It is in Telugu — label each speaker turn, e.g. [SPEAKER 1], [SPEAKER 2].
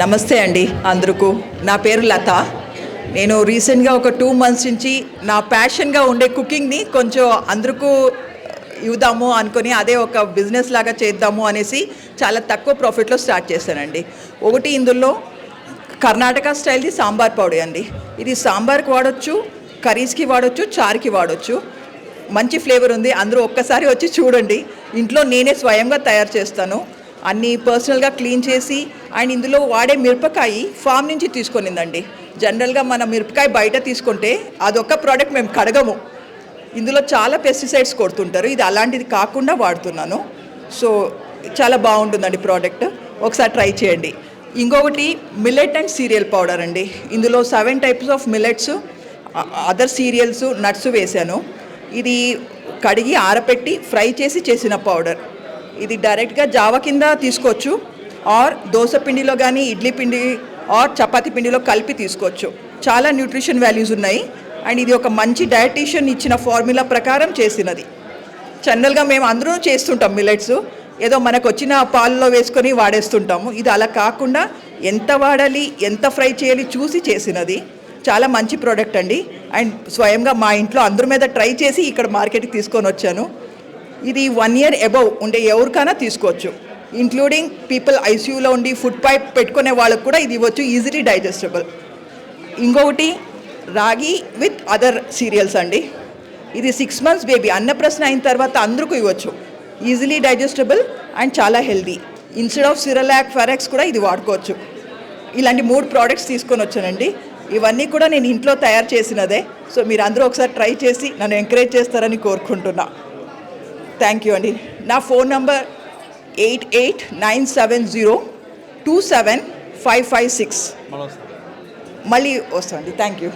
[SPEAKER 1] నమస్తే అండి అందరుకు. నా పేరు లత. నేను రీసెంట్గా ఒక టూ మంత్స్ నుంచి నా ప్యాషన్గా ఉండే కుకింగ్ని కొంచెం అందరికీ ఇవ్వదాము అనుకొని అదే ఒక బిజినెస్ లాగా చేద్దాము అనేసి చాలా తక్కువ ప్రాఫిట్లో స్టార్ట్ చేశానండి. ఒకటి ఇందులో కర్ణాటక స్టైల్ది సాంబార్ పౌడర్ అండి. ఇది సాంబార్కి వాడచ్చు కర్రీస్కి వాడచ్చు చారుకి వాడచ్చు. మంచి ఫ్లేవర్ ఉంది. అందరూ ఒక్కసారి వచ్చి చూడండి. ఇంట్లో నేనే స్వయంగా తయారు చేస్తాను. అన్నీ పర్సనల్గా క్లీన్ చేసి అండ్ ఇందులో వాడే మిరపకాయ ఫామ్ నుంచి తీసుకొనిందండి. జనరల్గా మన మిరపకాయ బయట తీసుకుంటే అదొక ప్రోడక్ట్ మేము కడగము. ఇందులో చాలా పెస్టిసైడ్స్ కొడుతుంటారు. ఇది అలాంటిది కాకుండా వాడుతున్నాను. సో చాలా బాగుంటుందండి ప్రోడక్ట్. ఒకసారి ట్రై చేయండి. ఇంకొకటి మిల్లెట్ అండ్ సీరియల్ పౌడర్ అండి. ఇందులో seven types of millets other cereals nuts వేశాను ఇది కడిగి ఆరపెట్టి ఫ్రై చేసి చేసిన పౌడర్ ఇది డైరెక్ట్గా జావ కింద తీసుకోవచ్చు. ఆర్ దోశ పిండిలో కానీ ఇడ్లీ పిండి ఆర్ చపాతీ పిండిలో కలిపి తీసుకోవచ్చు. చాలా న్యూట్రిషన్ వాల్యూస్ ఉన్నాయి. అండ్ ఇది ఒక మంచి డయటీషియన్ ఇచ్చిన ఫార్ములా ప్రకారం చేసినది. జనరల్గా మేము అందరూ చేస్తుంటాం మిల్లెట్స్. ఏదో మనకు వచ్చిన పాలలో వేసుకొని వాడేస్తుంటాము. ఇది అలా కాకుండా ఎంత వాడాలి ఎంత ఫ్రై చేయాలి చూసి చేసినది. చాలా మంచి ప్రోడక్ట్ అండి. అండ్ స్వయంగా మా ఇంట్లో అందరి మీద ట్రై చేసి ఇక్కడ మార్కెట్కి తీసుకొని వచ్చాను. ఇది వన్ ఇయర్ అబౌవ్ ఉండే ఎవరికైనా తీసుకోవచ్చు. ఇంక్లూడింగ్ పీపుల్ ఐసీయూలో ఉండి ఫుడ్ పైప్ పెట్టుకునే వాళ్ళకు కూడా ఇది ఇవ్వచ్చు ఈజీలీ డైజెస్టబుల్ ఇంకొకటి రాగి విత్ అదర్ సీరియల్స్ అండి. ఇది సిక్స్ మంత్స్ బేబీ అన్నప్రశ్న అయిన తర్వాత అందరికీ ఇవ్వచ్చు. ఈజీలీ డైజెస్టబుల్ అండ్ చాలా healthy instead of Cerelac Farex కూడా ఇది వాడుకోవచ్చు. ఇలాంటి మూడు ప్రోడక్ట్స్ తీసుకొని వచ్చానండి. ఇవన్నీ కూడా నేను ఇంట్లో తయారు చేసినదే. సో మీరు అందరూ ఒకసారి ట్రై చేసి నన్ను ఎంకరేజ్ చేస్తారని కోరుకుంటున్నా. థ్యాంక్ యూ అండి నా phone number eight eight nine seven zero two seven five five six మళ్ళీ వస్తామండి థ్యాంక్ యూ